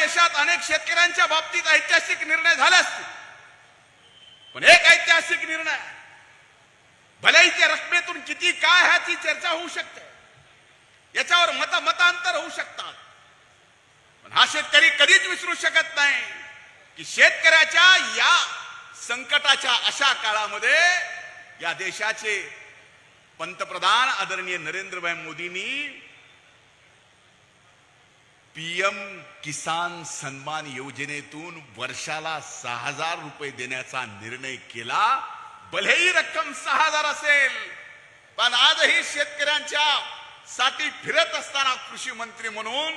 देशात अनेक शेतकऱ्यांच्या बाबतीत ऐतिहासिक निर्णय झाले असतील. पण एक ऐतिहासिक निर्णय भलेही त्या रकमेतून किती काय ह्याची चर्चा होऊ शकते. याच्यावर मत मतांतर होऊ शकतात. पण हा शेतकरी कधीच विसरू शकत नाही की शेतकऱ्याच्या या संकटाच्या अशा काळामध्ये या देशाचे पंतप्रधान आदरणीय नरेंद्रभाई मोदींनी पीएम किसान सन्मान योजनेतून वर्षाला सहा हजार रुपये देण्याचा निर्णय केला. भलेही रक्कम सहा हजार असेल पण आजही शेतकऱ्यांच्या साठी फिरत असताना कृषी मंत्री म्हणून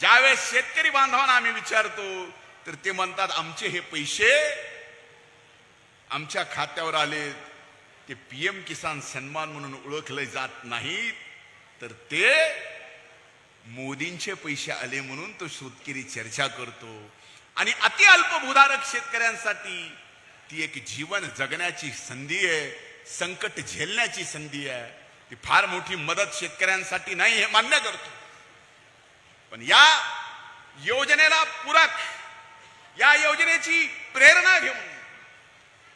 ज्यावेळेस शेतकरी बांधवांना आम्ही विचारतो तर ते म्हणतात आमचे हे पैसे आमच्या खात्यावर आले ते पीएम किसान सन्मान म्हणून ओळखले जात नाहीत. तर ते मोदींचे पैसे आले म्हणून तो शेतकरी चर्चा करतो. आणि अति अल्पभूधारक शेतकऱ्यांसाठी ती एक जीवन जगण्याची संधी आहे संकट झेलण्याची संधी आहे. ती फार मोठी मदत शेतकऱ्यांसाठी नाही हे मान्य करतो. पण या योजनेला पूरक या योजनेची प्रेरणा घेऊन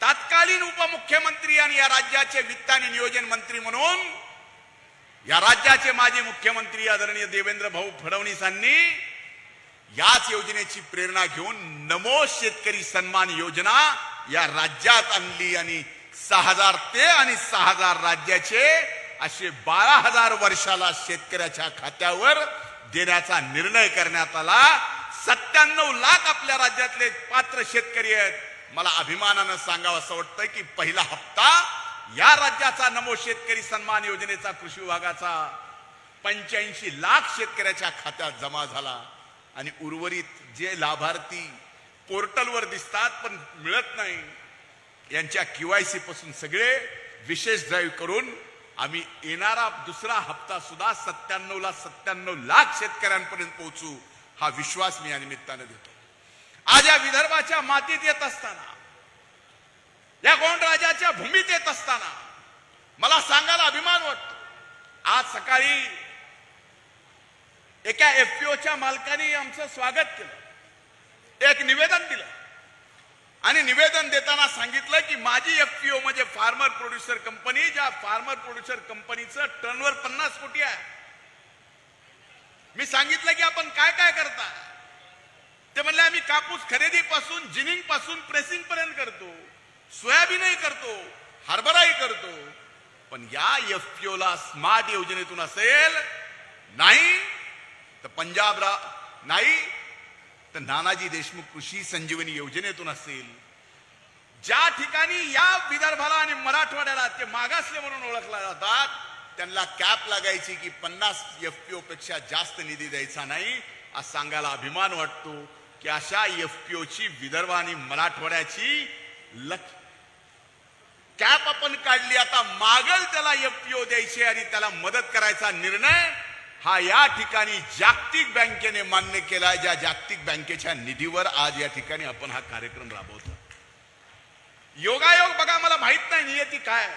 तात्कालीन उपमुख्यमंत्री आणि या राज्याचे वित्त आणि नियोजन मंत्री म्हणून या राज्याचे माजी मुख्यमंत्री आदरणीय देवेंद्र भाऊ फडणवीसांनी याच योजनेची प्रेरणा घेऊन नमो शेतकरी सन्मान योजना या राज्यात आणली आणि सहा हजार ते आणि सहा हजार राज्याचे असे बारा हजार वर्षाला शेतकऱ्याच्या खात्यावर देण्याचा निर्णय करण्यात आला. सत्त्याण्णव लाख आपल्या राज्यातले पात्र शेतकरी आहेत. मला अभिमानानं सांगावं असं वाटतंय की पहिला हप्ता या राज्याचा नमो शेतकरी सन्मान योजनेचा कृषी विभागाचा पंच्याऐंशी लाख शेतकऱ्याच्या खात्यात जमा झाला. आणि उर्वरित जे लाभार्थी पोर्टलवर दिसतात पण मिळत नाही यांच्या केवायसी पासून सगळे विशेष ड्राईव्ह करून आम्ही येणारा दुसरा हप्ता सुद्धा सत्त्याण्णव ला सत्त्याण्णव लाख शेतकऱ्यांपर्यंत पोहोचू हा विश्वास मी या निमित्तानं देतो. आज या विदर्भाच्या मातीत येत असताना या गोंडराजाच्या भूमीत येत असताना मला सांगायला अभिमान वाटतो. आज सकाळी एका एफपीओच्या मालकाने आमचं स्वागत केलं. एक निवेदन दिलं. आणि निवेदन देताना सांगितलं की माझी एफपीओ म्हणजे फार्मर प्रोड्युसर कंपनी ज्या फार्मर प्रोड्युसर कंपनीचं टर्नवर पन्नास कोटी आहे. मी सांगितलं की आपण काय काय करता? ते म्हणले आम्ही कापूस खरेदीपासून जिनिंगपासून प्रेसिंग पर्यंत करतो. सोयाबीनही करतो हरभराही करतो. पण या एफपीओ ला स्मार्ट योजनेतून असेल नाही तर पंजाब रा नाही तर नानाजी देशमुख कृषी संजीवनी योजनेतून असेल. ज्या ठिकाणी या विदर्भाला आणि मराठवाड्याला ते मागासले म्हणून ओळखला जातात त्यांना कॅप लागायची की पन्नास एफपीओ पेक्षा जास्त निधी द्यायचा नाही आज सांगायला अभिमान वाटतो की अशा एफपीओ ची विदर्भ आणि मराठवाड्याची लक्ष कॅप आपण काढली आता मागल त्याला एफपीओ द्यायचे आणि त्याला मदत करायचा निर्णय हा या ठिकाणी जागतिक बँकेने मान्य केला ज्या जागतिक बँकेच्या निधीवर आज या ठिकाणी आपण हा कार्यक्रम राबवतो योगायोग बघा मला माहीत नाही नियती काय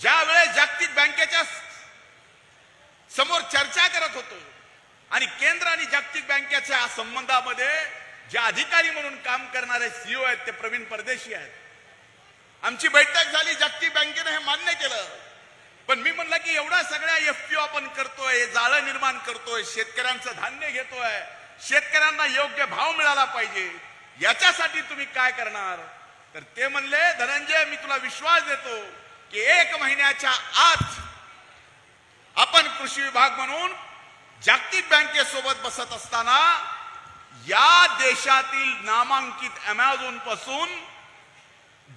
ज्या वेळेस जागतिक बँकेच्या समोर चर्चा करत होतो आणि केंद्र आणि जागतिक बँकेच्या संबंधामध्ये जे अधिकारी म्हणून काम करणारे सीओ आहेत ते प्रवीण परदेशी आहेत. आमची बैठक झाली जागतिक बँकेने हे मान्य केलं. पण मी म्हणलं की एवढा सगळ्या एफपीओ आपण करतोय जाळं निर्माण करतोय शेतकऱ्यांचं धान्य घेतोय शेतकऱ्यांना योग्य भाव मिळाला पाहिजे याच्यासाठी तुम्ही काय करणार? तर ते म्हणले धनंजय मी तुला विश्वास देतो की एक महिन्याच्या आत आपण कृषी विभाग म्हणून जागतिक बँकेसोबत बसत असताना या देशातील नामांकित अमेझॉनपासून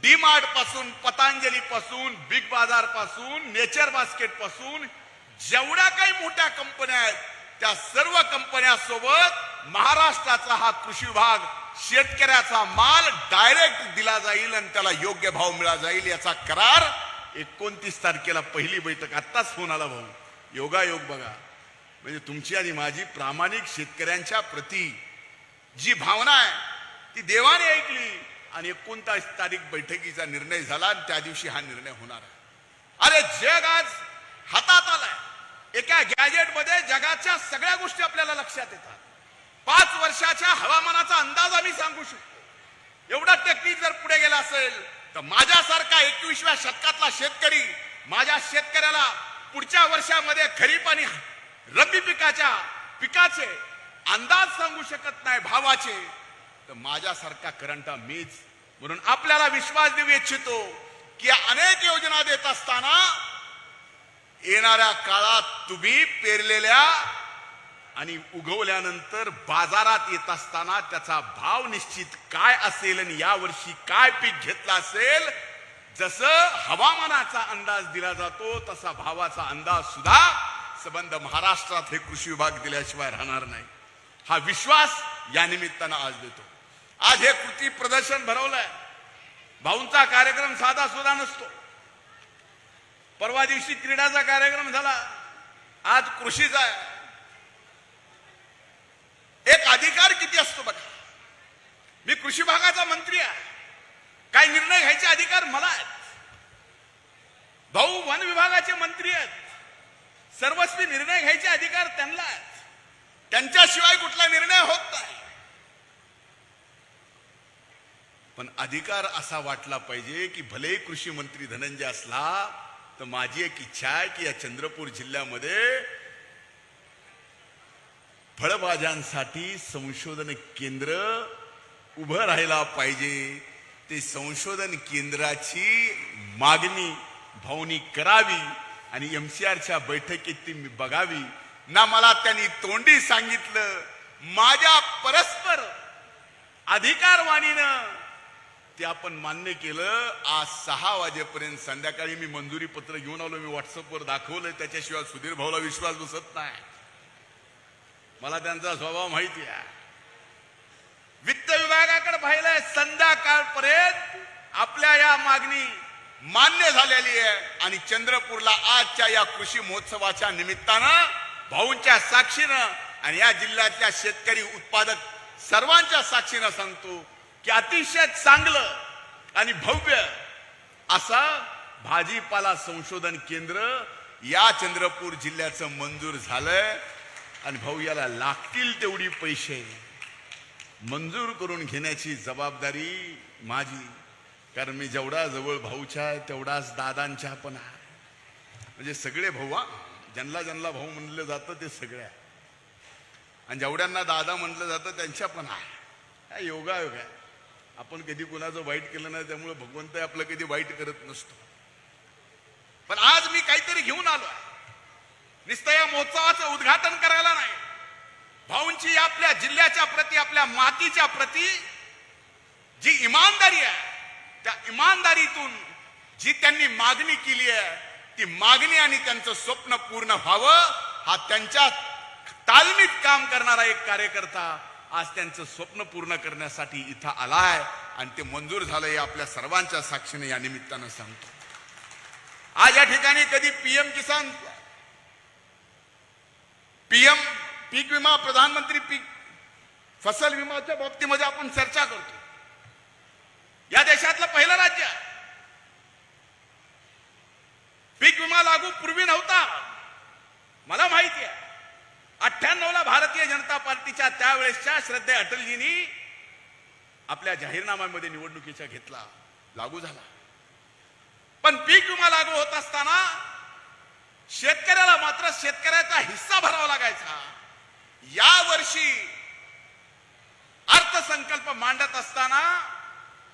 डीमार्टपासून पतंजली पासून बिग बाजारपासून नेचर बास्केटपासून जेवढ्या काही मोठ्या कंपन्या आहेत त्या सर्व कंपन्यांसोबत महाराष्ट्राचा हा कृषी विभाग शेतकऱ्याचा माल डायरेक्ट दिला जाईल आणि त्याला योग्य भाव मिळा जाईल याचा करार एकोणतीस तारखेला पहिली बैठक आत्ताच फोन आला भाऊ. योगायोग बघा. म्हणजे तुमची आणि माझी प्रामाणिक शेतकऱ्यांच्या प्रती जी भावना आहे ती देवाने ऐकली. आणि एकोणतास तारीख बैठकीचा निर्णय झाला आणि त्या दिवशी हा निर्णय होणार आहे. अरे जग आज हातात आलाय. एका गॅजेटमध्ये जगाच्या सगळ्या गोष्टी आपल्याला लक्षात येतात. पाच वर्षाच्या हवामानाचा अंदाज आम्ही सांगू शकतो. एवढा टेक्निक जर पुढे गेला असेल तर माझ्यासारखा एकविसव्या शतकातला शेतकरी माझ्या शेतकऱ्याला पुढच्या वर्षामध्ये खरीप आणि रब्बी पिकाच्या पिकाचे अंदाज सांगू शकत नाही भावाचे. तर माझ्यासारखा करंटा मीच. म्हणून आपल्याला विश्वास देऊ इच्छितो की अनेक योजना देत असताना येणाऱ्या काळात तुम्ही पेरलेल्या आणि उगवल्यानंतर बाजारात येत असताना त्याचा भाव निश्चित काय असेल आणि यावर्षी काय पीक घेतलं असेल जसं हवामानाचा अंदाज दिला जातो तसा भावाचा अंदाज सुद्धा संबंध महाराष्ट्रात हे कृषी विभाग दिल्याशिवाय राहणार नाही. हा विश्वास या निमित्तानं आज देतो. आज हे कृती प्रदर्शन भरवलंय. भाऊंचा कार्यक्रम साधा सुद्धा नसतो. परवा दिवशी क्रीडाचा कार्यक्रम झाला. आज कृषीचा आहे. एक अधिकार किती असतो बघा. मी कृषी भागाचा मंत्री आहे. काय निर्णय घ्यायचे अधिकार मला आहेत. भाऊ वन विभागाचे मंत्री आहेत. सर्वस्वी निर्णय घ्यायचे अधिकार त्यांना आहेत. त्यांच्याशिवाय कुठला निर्णय होत नाही. पण अधिकार असा वाटला पाहिजे की भलेही कृषी मंत्री धनंजय असला तर माझी एक इच्छा आहे की या चंद्रपूर जिल्ह्यामध्ये फळभाज्यांसाठी संशोधन केंद्र उभं राहायला पाहिजे. ते संशोधन केंद्राची मागणी भावनी करावी आणि एम सी आरच्या बैठकीत ती मी बघावी. ना मला त्यांनी तोंडी सांगितलं माझ्या परस्पर अधिकारवाणीनं ते आपण मान्य केलं. आज सहा वाजेपर्यंत संध्याकाळी मी मंजुरी पत्र घेऊन आलो. मी व्हॉट्सअपवर दाखवलंय. त्याच्याशिवाय सुधीर भाऊला विश्वास बसत नाही. मला त्यांचा स्वभाव माहिती आहे. वित्त विभागाकडे पाहिलंय संध्याकाळपर्यंत आपल्या या मागणी मान्य झालेली आहे. आणि चंद्रपूरला आजच्या या कृषी महोत्सवाच्या निमित्तानं भाऊंच्या साक्षीनं आणि या जिल्ह्यातल्या शेतकरी उत्पादक सर्वांच्या साक्षीनं सांगतो की अतिशय चांगलं आणि भव्य असा भाजीपाला संशोधन केंद्र या चंद्रपूर जिल्ह्याचं मंजूर झालंय. आणि भाऊ याला लागतील तेवढी पैसे. मंजूर करून घेण्याची जबाबदारी माझी. कारण मी जेवढा जवळ भाऊच्या आहे तेवढाच दादांच्या पण आहे. म्हणजे सगळे भाऊ हा ज्यांना ज्यांना भाऊ म्हणलं जातं ते सगळे आहे. आणि जेवढ्यांना दादा म्हटलं जातं त्यांच्या पण आहे. योगायोग आहे. आपण कधी कुणाचं वाईट केलं नाही त्यामुळे भगवंत आपलं कधी वाईट करत नसतो. पण आज मी काहीतरी घेऊन आलो आहे. नुसतं या महोत्सवाचं उद्घाटन करायला नाही. भाऊंची आपल्या जिल्ह्याच्या प्रती आपल्या मातीच्या प्रती जी इमानदारी आहे त्या इमानदारीतून जी त्यांनी मागणी केली आहे ती मागणी आणि त्यांचं स्वप्न पूर्ण व्हावं हा त्यांच्या तालमीत काम करणारा एक कार्यकर्ता आज त्यांचं स्वप्न पूर्ण करण्यासाठी इथं आलाय आणि ते मंजूर झालंय आपल्या सर्वांच्या साक्षीने या निमित्तानं सांगतो. आज या ठिकाणी कधी पीएम किसान पीएम पीक विमा प्रधानमंत्री पीक फसल विमाच्या बाबतीमध्ये आपण चर्चा करतो. या देशातलं पहिलं राज्य. आहे. पीक विमा लागू पूर्वी नव्हता. मला माहिती आहे. अठ्ठ्याण्णव ला भारतीय जनता पार्टीच्या त्यावेळेसच्या श्रद्धे अटलजींनी आपल्या जाहीरनाम्यामध्ये निवडणुकीचा घेतला. लागू झाला. पण पीक विमा लागू होत असताना शेतकऱ्याला मात्र शेतकऱ्याचा हिस्सा भरावा लागायचा. या वर्षी अर्थसंकल्प मांडत असताना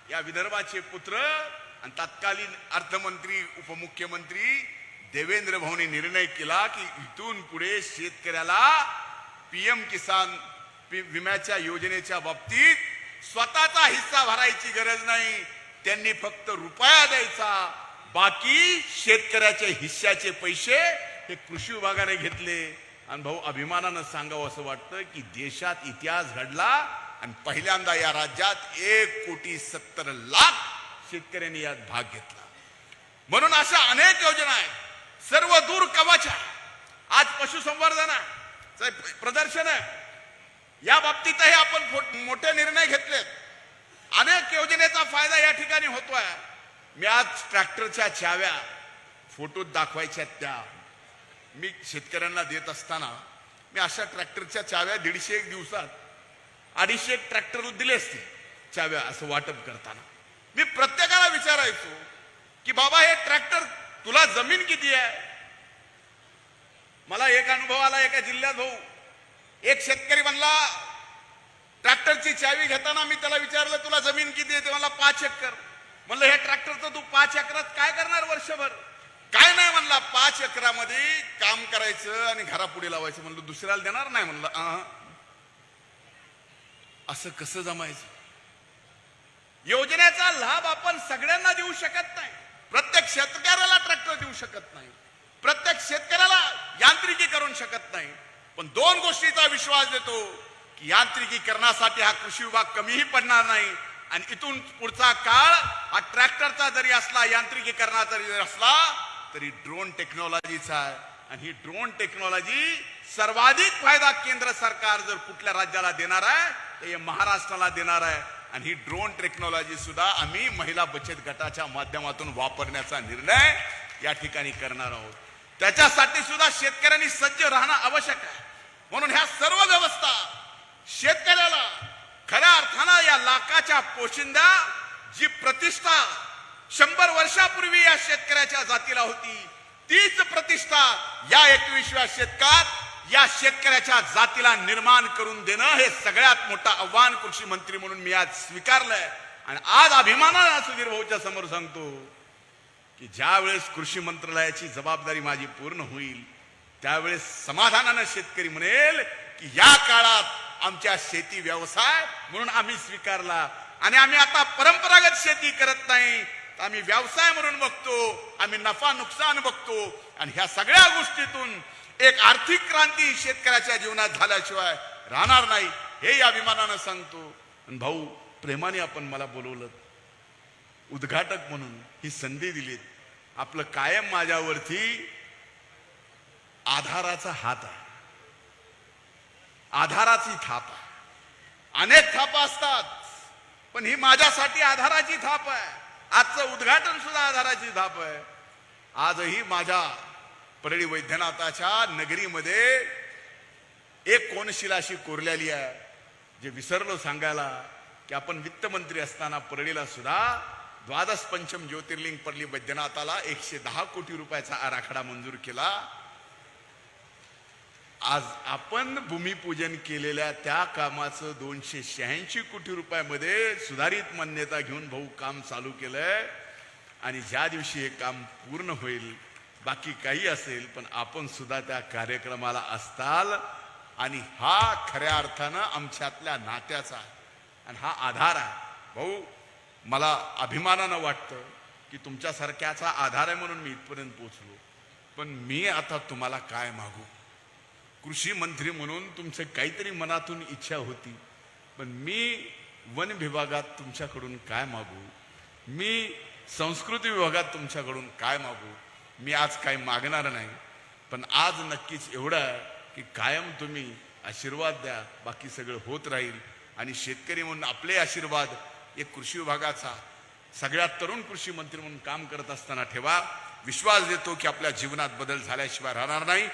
या विदर्भाचे पुत्र आणि तत्कालीन अर्थमंत्री उपमुख्यमंत्री देवेंद्र भाऊने निर्णय केला की इथून पुढे शेतकऱ्याला पीएम किसान पी- विम्याच्या योजनेच्या बाबतीत स्वतःचा हिस्सा भरायची गरज नाही. त्यांनी फक्त रुपया द्यायचा. बाकी शेतकऱ्याच्या हिस्साचे पैसे हे कृषी विभागाने घेतले. आणि भाऊ अभिमानानं सांगावं असं वाटतं की देशात इतिहास घडला आणि पहिल्यांदा या राज्यात एक कोटी सत्तर लाख शेतकऱ्यांनी यात भाग घेतला. म्हणून अशा अनेक योजना आहेत. सर्व दूर कवच आहे. आज पशुसंवर्धन आहे. चं प्रदर्शन आहे. या बाबतीतही आपण मोठे निर्णय घेतलेत. अनेक योजनेचा फायदा या ठिकाणी होतोय. मी आज ट्रॅक्टरच्या चाव्या फोटोत दाखवायच्या त्या. मी शेतकऱ्यांना देत असताना मी अशा ट्रॅक्टरच्या चाव्या दीडशे एक दिवसात अडीचशे ट्रॅक्टर दिले असते चाव्या असं वाटप करताना. मी प्रत्येकाला विचारायचो की बाबा हे ट्रॅक्टर तुला जमीन किती आहे? मला एक अनुभव आला एका जिल्ह्यात भाऊ. एक शेतकरी म्हणला ट्रॅक्टरची चावी घेताना मी त्याला विचारलं तुला जमीन किती आहे? ते मला पाच एकर. म्हणलं हे ट्रॅक्टरचं तू पाच एकरात काय करणार वर्षभर? काय नाही म्हणला पाच एकरामध्ये काम करायचं आणि घरापुढे लावायचं. म्हणलं दुसऱ्याला देणार नाही म्हणलं अ. असं कसं जमायचं? योजनेचा लाभ आपण सगळ्यांना देऊ शकत नाही. प्रत्येक शेतकऱ्याला ट्रॅक्टर देऊ शकत नाही. प्रत्येक शेतकऱ्याला यांत्रिकीकरण शकत नाही. पण दोन गोष्टीचा विश्वास देतो की यांत्रिकीकरणासाठी हा कृषी विभाग कमीही पडणार नाही. आणि इथून पुढचा काळ हा ट्रॅक्टरचा जरी असला यांत्रिकीकरणाचा जरी असला तरी ड्रोन टेक्नॉलॉजीचा आहे. आणि ही ड्रोन टेक्नॉलॉजी सर्वाधिक फायदा केंद्र सरकार जर कुठल्या राज्याला देणार आहे तर हे महाराष्ट्राला देणार आहे. आणि ही ड्रोन टेक्नॉलॉजी सुद्धा आम्ही महिला बचत गटाच्या माध्यमातून वापरण्याचा निर्णय या ठिकाणी करणार आहोत. त्याच्यासाठी सुद्धा शेतकऱ्यांनी सज्ज राहणं आवश्यक आहे. म्हणून ह्या सर्व व्यवस्था शेतकऱ्याला खऱ्या अर्थानं या लाखाच्या पोशिंदा जी प्रतिष्ठा शंभर वर्षापूर्वी या शेतकऱ्याच्या जातीला होती तीच प्रतिष्ठा या एकविसव्या शतकात या शेतकऱ्याच्या जातीला निर्माण करून देणं हे सगळ्यात मोठं आव्हान कृषी मंत्री म्हणून मी आज स्वीकारलंय. आणि आज अभिमानानं सुधीर भाऊच्या समोर सांगतो की ज्यावेळेस कृषी मंत्रालयाची जबाबदारी माझी पूर्ण होईल त्यावेळेस समाधानानं शेतकरी म्हणेल की या काळात आमच्या शेती व्यवसाय म्हणून आम्ही स्वीकारला. आणि आम्ही आता परंपरागत शेती करत नाही. तर आम्ही व्यवसाय म्हणून बघतो आम्ही नफा नुकसान बघतो. आणि ह्या सगळ्या गोष्टीतून एक आर्थिक क्रांती शेतकऱ्याच्या जीवनात झाल्याशिवाय राहणार नाही हे या अभिमानानं सांगतो. भाऊ प्रेमाने आपण मला बोलवलं. उद्घाटक म्हणून ही संधी दिलीत. आपलं कायम माझ्यावरती आधाराचा हात आहे. आधाराची थाप आहे. अनेक थापा असतात पण ही माझ्यासाठी आधाराची थाप आहे. आजचं उद्घाटन सुद्धा आधाराची थाप आहे. आजही माझ्या परळी वैद्यनाथाच्या नगरीमध्ये एक कोनशिला अशी कोरलेली आहे जे विसरलो सांगायला की आपण वित्तमंत्री असताना परळीला सुद्धा द्वादश पंचम ज्योतिर्लिंग परळी बैद्यनाथाला एकशे दहा कोटी रुपयाचा आराखडा मंजूर केला. आज आपण भूमिपूजन केलेल्या त्या कामाचं दोनशे शहाऐंशी कोटी रुपयामध्ये सुधारित मान्यता घेऊन भाऊ काम चालू केलंय. आणि ज्या दिवशी हे काम पूर्ण होईल बाकी काही असेल पण आपण सुद्धा त्या कार्यक्रमाला असताल. आणि हा खऱ्या अर्थानं आमच्यातल्या नात्याचा आणि हा आधार आहे. भाऊ मला अभिमानानं वाटतं की तुमच्यासारख्याचा आधार आहे म्हणून मी इथपर्यंत पोचलो पण मी आता तुम्हाला काय मागू? कृषी मंत्री म्हणून तुमचं काहीतरी मनातून इच्छा होती. पण मी वन विभागात तुमच्याकडून काय मागू? मी संस्कृती विभागात तुमच्याकडून काय मागू? मी आज काही मागणार नाही. पण आज नक्कीच एवढं आहे की कायम तुम्ही आशीर्वाद द्या. बाकी सगळं होत राहील. आणि शेतकरी म्हणून आपले आशीर्वाद एक कृषी विभागाचा सगळ्यात तरुण कृषी मंत्री म्हणून काम करत असताना ठेवा. विश्वास देतो की आपल्या जीवनात बदल झाल्याशिवाय राहणार नाही.